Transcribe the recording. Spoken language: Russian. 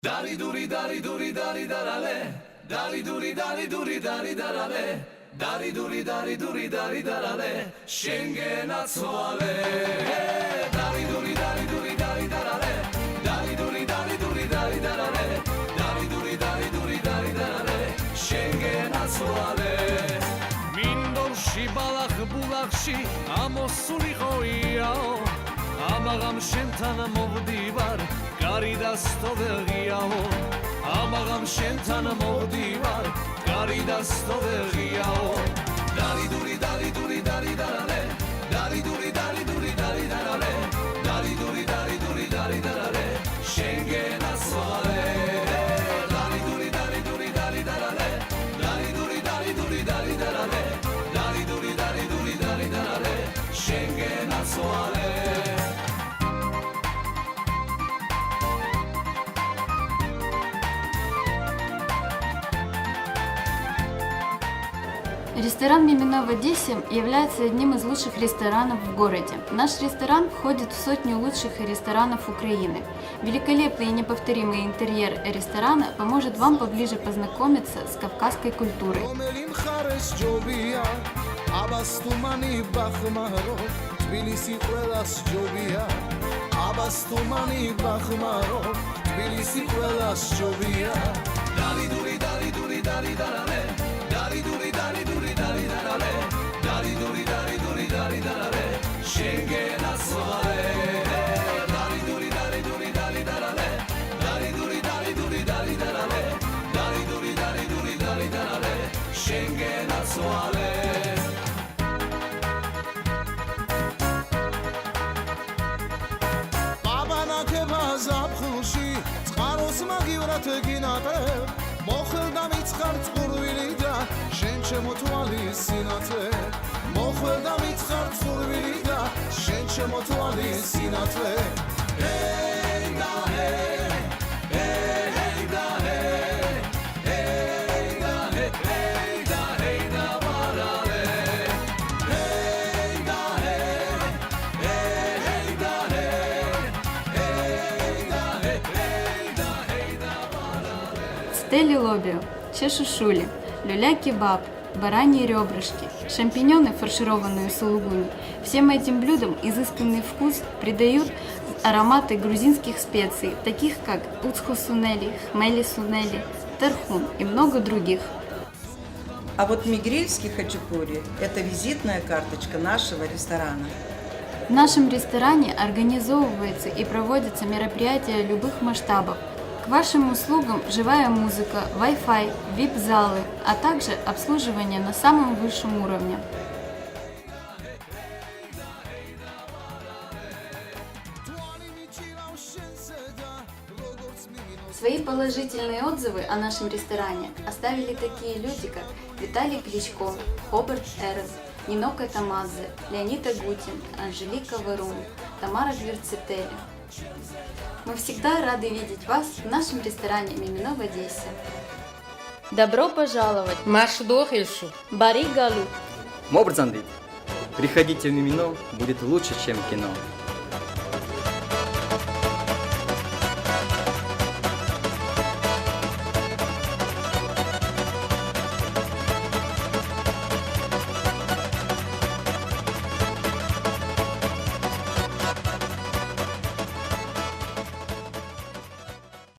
დარი დური დარი დური დარი დარალე დარი დური დარი დური დარი დარალე დარი დური დარი დური დარი დარალე შენგენაცვალე დარი დური დარი დური დარი დარალე დარი დური დარი დური დარი დარალე დარი დური დარი დური დარი დარალე შენგენაცვალე მინდორში ბალახ ბულახში ამოსულიყო იაო ამაღამ შენთან მოვდივარ კარი და სტოვეღიაო ამაღამ შენთან მოვდივარ კარი და სტოვეღიაო დარიდური დარიდური დარიდარალე დარიდური დარიდური დარიდარალე დარიდური დარიდური დარიდარალე შენ გენასვალე დარიდური დარიდური დარიდარალე დარიდური დარიდური დარიდარალე დარიდური დარიდური დარიდარალე შენ გენასვალე Ресторан «Мимино» в Одессе является одним из лучших ресторанов в городе. Наш ресторан входит в сотню лучших ресторанов Украины. Великолепный и неповторимый интерьер ресторана поможет вам поближе познакомиться с кавказской культурой. შენგენა სოლე დალი დული დალი დული დალი დალალე დალი დული დალი დული დალი დალალე დალი დული დალი დული დალი დალალე შენგენა სოლე აბანაკება ზაფხულში წყაროს მაგივრად გინატრებ მოხელდა მიცხარ წყურვილი და შენ ჩემო თვალი სინათლე მოხ плаче мотори синатве Ей да ей, ей ей да Чешушулі, Люля Кебаб – бараньи ребрышки, шампиньоны, фаршированные сулугуни. Всем этим блюдам изысканный вкус придают ароматы грузинских специй, таких как уцхо-сунели, хмели-сунели, тархун и много других. А вот мигрельский хачапури – это визитная карточка нашего ресторана. В нашем ресторане организовывается и проводятся мероприятия любых масштабов. К вашим услугам живая музыка, Wi-Fi, VIP-залы, а также обслуживание на самом высшем уровне. Свои положительные отзывы о нашем ресторане оставили такие люди, как Виталий Кличко, Хоберт Эрес, Нино Катамадзе, Леонид Агутин, Анжелика Варум, Тамара Гверцетели, мы всегда рады видеть вас в нашем ресторане Мимино в Одессе. Добро пожаловать! Машдохельшу. Бари Галу! Мобрзандит. Приходите в Мимино, будет лучше, чем кино.